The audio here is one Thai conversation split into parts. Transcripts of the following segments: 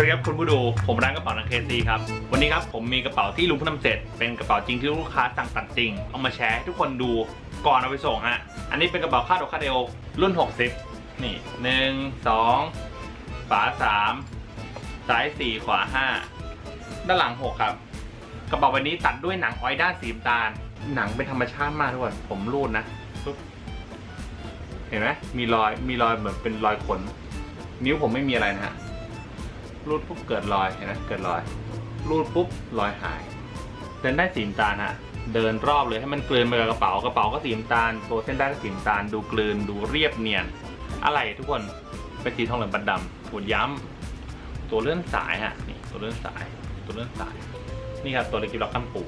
วัสดีครับคุณผู้ดูผมร้านกระเป๋านังเคซีครับวันนี้ครับผมมีกระเป๋าที่ลุงพิ่งทำเสร็จเป็นกระเป๋าจริงที่ลูกค้าสั่งตัดจริงเอามาแชร์ให้ทุกคนดูก่อนเอาไปส่งฮะอันนี้เป็นกระเป๋าคาดอกคาดเอวรุ่น 60 นี่หนึ่งสองฝาสามซ้ายสี่ขวาห้าด้านหลังหกครับ กระเป๋าใบนี้ตัดด้วยหนังออยด้านสีน้ำตาล หนังเป็นธรรมชาติมากทุกคนผมรูดนะเห็นไหมมีรอยมีรอยเหมือนเป็นรอยขน นิ้วผมไม่มีอะไรนะฮะ รูดปุ๊บเกิดรอยเห็นไหมเกิดรอย รูดปุ๊บรอยหายเดินได้สีน้ำตาลฮะเดินรอบเลยให้มันกลืนไปกับกระเป๋ากระเป๋าก็สีน้ำตาลตัวเส้นได้ก็สีน้ำตาลดูกลืนดูเรียบเนียน อะไรทุกคนเป็นสีทองเหลืองบัดดำหัวย้ำตัวเลื่อนสายฮะนี่ตัวเลื่อนสายตัวเลื่อนสายนี่ครับตัวเล็กกิบล็อกกั้มปู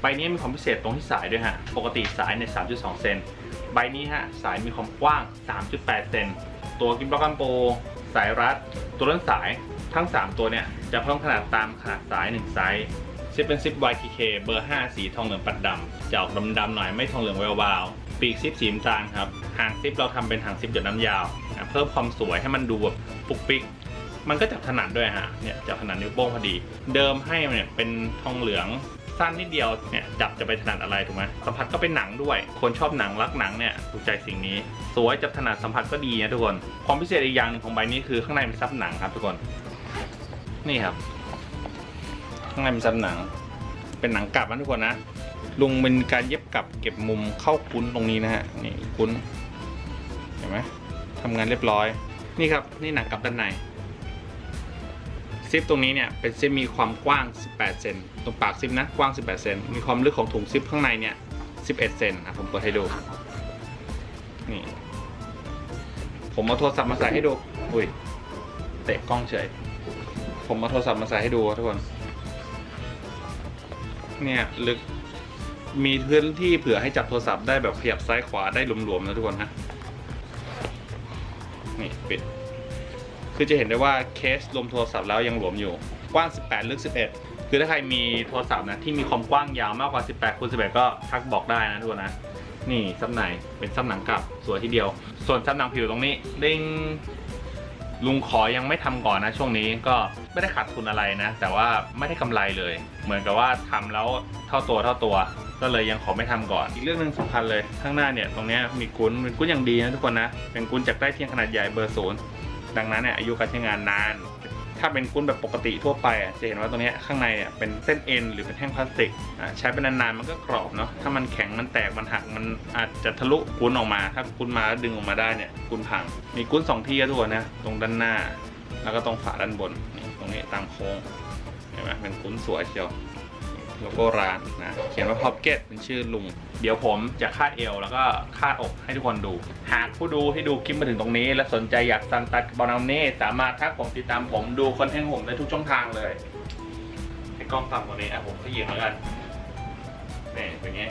ใบนี้มีความพิเศษตรงที่สายด้วยฮะปกติสายใน 3.2 เซนใบนี้ฮะสายมีความกว้าง 3.8 เซนตัวกิบล็อกกั้มปู สายรัด ตัวเลื่อนสายทั้ง 3 ตัวเนี่ยจะเพิ่มขนาดตามขนาดสาย 1 ไซส์ซิปเป็นซิป YTK เบอร์ 5 สีทองเหลืองปัดดำจะออกดำๆหน่อยไม่ทองเหลืองแวววาวปีกซิปสีน้ำตาลครับหางซิปเราทำเป็นหางซิปหยดน้ำยาวเพิ่มความสวยให้มันดูแบบปุกปิก มันก็จับถนัดด้วยฮะเนี่ยจับถนัดนิ้วโป้งพอดี เดิมให้เนี่ยเป็นทองเหลือง สั้นนิดเดียวเนี่ยจับจะไปถนัดอะไรถูกไหมสัมผัสก็เป็นหนังด้วย คนชอบหนังรักหนังเนี่ยถูกใจสิ่งนี้ สวยจับถนัดสัมผัสก็ดีนะทุกคน ความพิเศษอีกอย่างหนึงของใบนี้คือข้างในเป็นซับหนังครับทุกคน นี่ครับ ข้างในเป็นซับหนัง เป็นหนังกลับนะทุกคนนะลุงเป็นการเย็บกลับเก็บมุมเข้าคุ้นตรงนี้นะฮะนี่คุ้นเห็นไหมทำงานเรียบร้อย นี่ครับนี่หนังกลับด้านใน ซิปตรงนี้เนี่ยเป็นซิปมีความกว้าง 18 เซนตรงปากซิปนะกว้าง 18 เซนมีความลึกของถุงซิปข้างในเนี่ย 11 เซนนะผมเปิดให้ดูนี่ผมเอาโทรศัพท์มาใส่ให้ดู อุ้ย เตะกล้องเฉย ผมเอาโทรศัพท์มาใส่ให้ดูทุกคน เนี่ยลึก มีพื้นที่เผื่อให้จับโทรศัพท์ได้แบบขยับซ้ายขวาได้หลวมๆนะทุกคนฮะ นี่ปิด คือจะเห็นได้ว่าเคสรวมโทรศัพท์แล้วยังหลวมอยู่ กว้าง 18 ลึก 11 คือถ้าใครมีโทรศัพท์นะที่มีความกว้างยาวมากกว่า 18คูณ11 ก็ทักบอกได้นะทุกคนนะ นี่ซับในเป็นซับหนังกลับสวยทีเดียว ส่วนซับหนังผิวตรงนี้ดิ้งลุงขอยังไม่ทำก่อนนะช่วงนี้ก็ไม่ได้ขาดทุนอะไรนะ แต่ว่าไม่ได้กำไรเลย เหมือนกับว่าทำแล้วเท่าตัวเท่าตัว ก็เลยยังขอไม่ทำก่อน อีกเรื่องหนึ่งสำคัญเลยข้างหน้าเนี่ยตรงนี้มีกุ้นเป็นกุ้นอย่างดีนะทุกคนนะเป็นกุ้นจากใต้เทียงขนาดใหญ่เบอร์ศูนย์ ดังนั้นเนี่ยอายุการใช้งานนาน ถ้าเป็นกุ้นแบบปกติทั่วไปอะจะเห็นว่าตรงนี้ข้างในเนี่ยเป็นเส้นเอ็นหรือเป็นแท่งพลาสติกอะใช้ไปนานๆมันก็กรอบเนาะถ้ามันแข็งมันแตกมันหักมันอาจจะทะลุกุ้นออกมาถ้ากุ้นมาแล้วดึงออกมาได้เนี่ยกุ้นพัง มีกุ้นสองที่อะทุกนะตรงด้านหน้า แล้วก็ตรงฝาด้านบนตรงนี้ตามโค้งเห็นไหมเป็นกุ้นสวยเชียว โลโก้ร้านนะเขียนว่า Pocket เป็นชื่อลุง เดี๋ยวผมจะคาดเอวแล้วก็คาดอกให้ทุกคนดู หากผู้ดูที่ดูคลิปมาถึงตรงนี้ และสนใจอยากสันตัดบอลนาเน่สามารถทักผมติดตามผมดูคอนเทนต์ผมได้ทุกช่องทางเลยให้กล้องต่ำกว่านี้อะผมขยิบแล้วกันนี่เป็นไง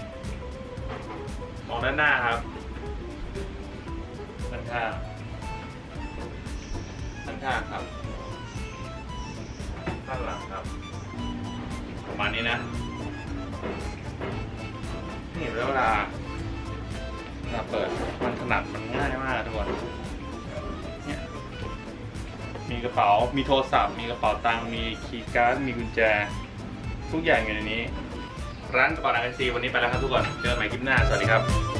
มองด้านหน้าครับด้านข้างด้านข้างครับด้านหลังครับ มาณนี้นะนี่เวลาเวลาเปิดมันถนัดมันง่ายมากทุกคนเนี่ยมีกระเป๋ามีโทรศัพท์ มีกระเป๋าตังค์มีคีย์การ์ดมีกุญแจ ทุกอย่างอยู่ในนี้ ร้านกระเป๋าดังซีวันนี้ไปแล้วครับทุกคนเจอกันใหม่คลิปหน้าสวัสดีครับ